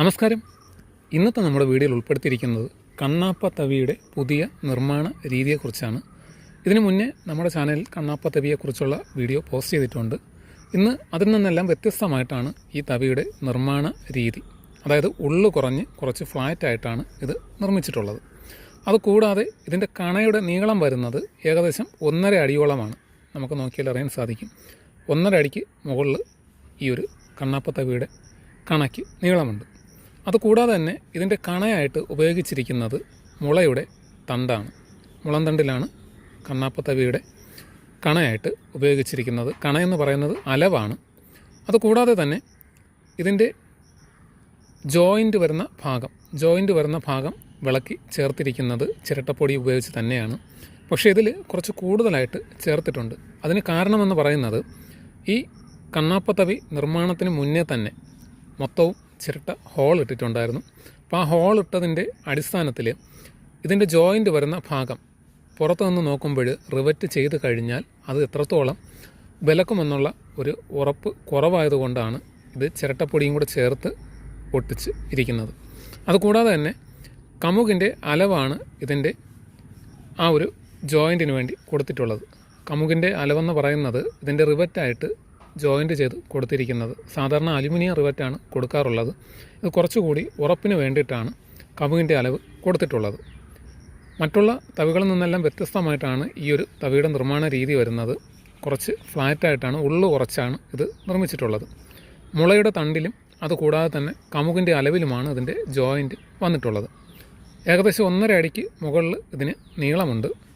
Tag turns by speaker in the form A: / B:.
A: നമസ്കാരം. ഇന്നത്തെ നമ്മുടെ വീഡിയോയിൽ ഉൾപ്പെടുത്തിയിരിക്കുന്നത് കണ്ണാപ്പ തവിയുടെ പുതിയ നിർമ്മാണ രീതിയെക്കുറിച്ചാണ്. ഇതിനു മുന്നേ നമ്മുടെ ചാനലിൽ കണ്ണാപ്പ തവിയെക്കുറിച്ചുള്ള വീഡിയോ പോസ്റ്റ് ചെയ്തിട്ടുണ്ട്. ഇന്ന് അതിൽ നിന്നെല്ലാം വ്യത്യസ്തമായിട്ടാണ് ഈ തവിയുടെ നിർമ്മാണ രീതി. അതായത് ഉള്ളു കുറഞ്ഞ് കുറച്ച് ഫ്ലാറ്റ് ആയിട്ടാണ് ഇത് നിർമ്മിച്ചിട്ടുള്ളത്. അതുകൂടാതെ ഇതിന്റെ കണയുടെ നീളം വരുന്നത് ഏകദേശം ഒന്നര അടിയോളമാണ്. നമുക്ക് നോക്കിയാൽ അറിയാൻ സാധിക്കും. ഒന്നര അടിക്ക് മുകളിൽ ഈ ഒരു കണ്ണാപ്പ തവിയുടെ കണയ്ക്ക് നീളമുണ്ട്. അതുകൂടാതെ തന്നെ ഇതിന്റെ കണയായിട്ട് ഉപയോഗിച്ചിരിക്കുന്നത് മുളയുടെ തണ്ടാണ്. മുളന്തണ്ടിലാണ് കണ്ണാപ്പത്തവിയുടെ കണയായിട്ട് ഉപയോഗിച്ചിരിക്കുന്നത്. കണയെന്ന് പറയുന്നത് അലവാണ്. അതുകൂടാതെ തന്നെ ഇതിന്റെ ജോയിന്റ് വരുന്ന ഭാഗം ജോയിന്റ് വരുന്ന ഭാഗം വിളക്കി ചേർത്തിരിക്കുന്നത് ചിരട്ടപ്പൊടി ഉപയോഗിച്ച് തന്നെയാണ്. പക്ഷേ ഇതിൽ കുറച്ച് കൂടുതലായിട്ട് ചേർത്തിട്ടുണ്ട്. അതിന് കാരണമെന്ന് പറയുന്നത് ഈ കണ്ണാപ്പത്തവി നിർമ്മാണത്തിന് മുന്നേ തന്നെ മൊത്തവും ചിരട്ട ഹോൾ ഇട്ടിട്ടുണ്ടായിരുന്നു. അപ്പോൾ ആ ഹോൾ ഇട്ടതിന്റെ അടിസ്ഥാനത്തിൽ ഇതിന്റെ ജോയിന്റ് വരുന്ന ഭാഗം പുറത്തു നിന്ന് നോക്കുമ്പോൾ റിവറ്റ് ചെയ്ത് കഴിഞ്ഞാൽ അത് എത്രത്തോളം വിലക്കുമെന്നുള്ള ഒരു ഉറപ്പ് കുറവായതുകൊണ്ടാണ് ഇത് ചിരട്ടപ്പൊടിയും കൂടെ ചേർത്ത് ഒട്ടിച്ച് ഇരിക്കുന്നത്. അതുകൂടാതെ തന്നെ കമുകിന്റെ അലവാണ് ഇതിന്റെ ആ ഒരു ജോയിന്റിന് വേണ്ടി കൊടുത്തിട്ടുള്ളത്. കമുകിന്റെ അലവെന്ന് പറയുന്നത് ഇതിന്റെ റിവറ്റായിട്ട് ജോയിന്റ് ചെയ്ത് കൊടുത്തിരിക്കുന്നത്. സാധാരണ അലുമിനിയം റിവറ്റാണ് കൊടുക്കാറുള്ളത്. ഇത് കുറച്ചുകൂടി ഉറപ്പിന് വേണ്ടിയിട്ടാണ് കവുകിന്റെ അളവ് കൊടുത്തിട്ടുള്ളത്. മറ്റുള്ള തവികളിൽ നിന്നെല്ലാം വ്യത്യസ്തമായിട്ടാണ് ഈ ഒരു തവിയുടെ നിർമ്മാണ രീതി വരുന്നത്. കുറച്ച് ഫ്ലാറ്റായിട്ടാണ് ഉള്ളു കുറച്ചാണ് ഇത് നിർമ്മിച്ചിട്ടുള്ളത്. മുളയുടെ തണ്ടിലും അതുകൂടാതെ തന്നെ കമുകിന്റെ അലവിലുമാണ് ഇതിന്റെ ജോയിന്റ് വന്നിട്ടുള്ളത്. ഏകദേശം ഒന്നര അടിക്ക് മുകളിൽ ഇതിന് നീളമുണ്ട്.